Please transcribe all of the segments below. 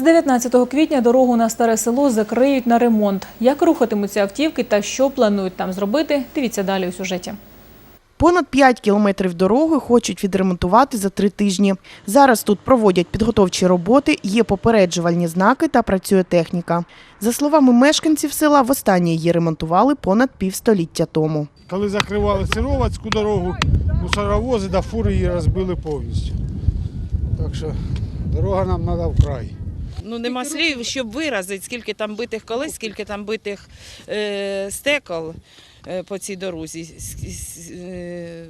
З 19 квітня дорогу на старе село закриють на ремонт. Як рухатимуться автівки та що планують там зробити, дивіться далі у сюжеті. Понад 5 кілометрів дороги хочуть відремонтувати за три тижні. Зараз тут проводять підготовчі роботи, є попереджувальні знаки та працює техніка. За словами мешканців села, востаннє її ремонтували понад півстоліття тому. Коли закривали Сировацьку дорогу, мусоровози да фури її розбили повністю. Так що дорога нам треба вкрай. Ну нема слів, щоб виразити, скільки там битих колес, скільки там битих е, стекол е, по цій дорозі. Е,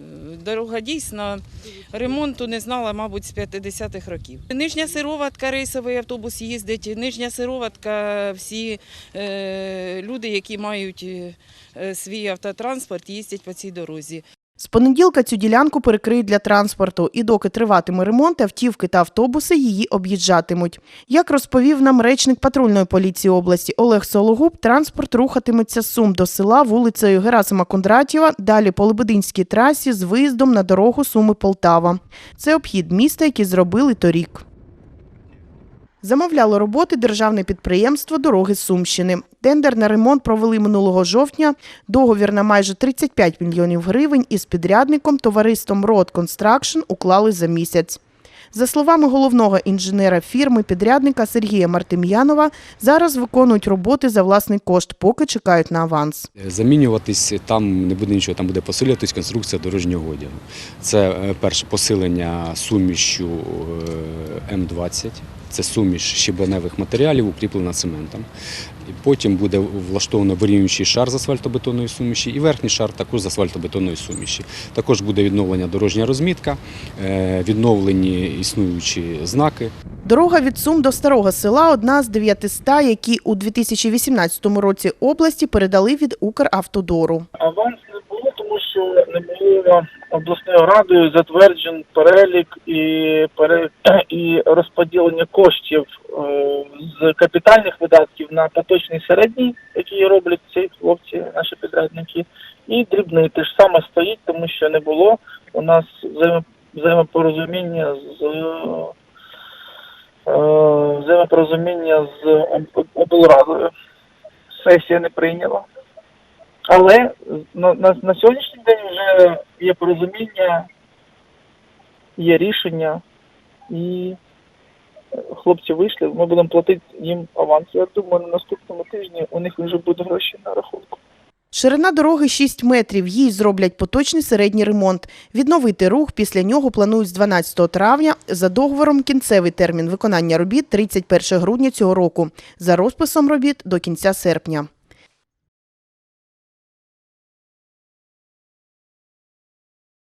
Дорога дійсно ремонту не знала, мабуть, з 50-х років. Нижня сироватка, рейсовий автобус їздить, нижня сироватка, всі е, люди, які мають е, свій автотранспорт, їздять по цій дорозі. З понеділка цю ділянку перекриють для транспорту, і доки триватиме ремонт, автівки та автобуси її об'їжджатимуть. Як розповів нам речник патрульної поліції області Олег Сологуб, транспорт рухатиметься з Сум до села вулицею Герасима Кондратєва, далі по Лебединській трасі з виїздом на дорогу Суми-Полтава. Це обхід міста, який зробили торік. Замовляло роботи державне підприємство Дороги Сумщини. Тендер на ремонт провели минулого жовтня. Договір на майже 35 мільйонів гривень із підрядником товариством Road Construction уклали за місяць. За словами головного інженера фірми підрядника Сергія Мартим'янова, зараз виконують роботи за власний кошт, поки чекають на аванс. Замінюватись там не буде нічого, там буде посилюватись конструкція дорожнього одягу. Це е, перше посилення сумішю е, М20, це суміш щебеневих матеріалів, укріплена цементом. І потім буде влаштовано вирівнюючий шар з асфальтобетонної суміші і верхній шар також з асфальтобетонної суміші. Також буде відновлення дорожня розмітка, е, відновлені існуючі знаки. Дорога від Сум до старого села одна з 900, які у 2018 році області передали від Укравтодору. Аванс тому що не було обласною радою затверджен перелік і і розподілення коштів е, з капітальних видатків на поточний середній, які роблять ці хлопці, наші підрядники, і дрібний те ж саме стоїть, тому що не було у нас взаємо- взаємопорозуміння з е, взаємопорозуміння з облрадою. Сесія не прийняла. Але на, на, на сьогоднішній день вже є порозуміння, є рішення, і е, хлопці вийшли. Ми будемо платити їм аванс. Я думаю, на наступному тижні у них вже будуть гроші на рахунку. Ширина дороги 6 метрів. Їй зроблять поточний середній ремонт. Відновити рух після нього планують з 12 травня. За договором кінцевий термін виконання робіт 31 грудня цього року. За розписом робіт до кінця серпня.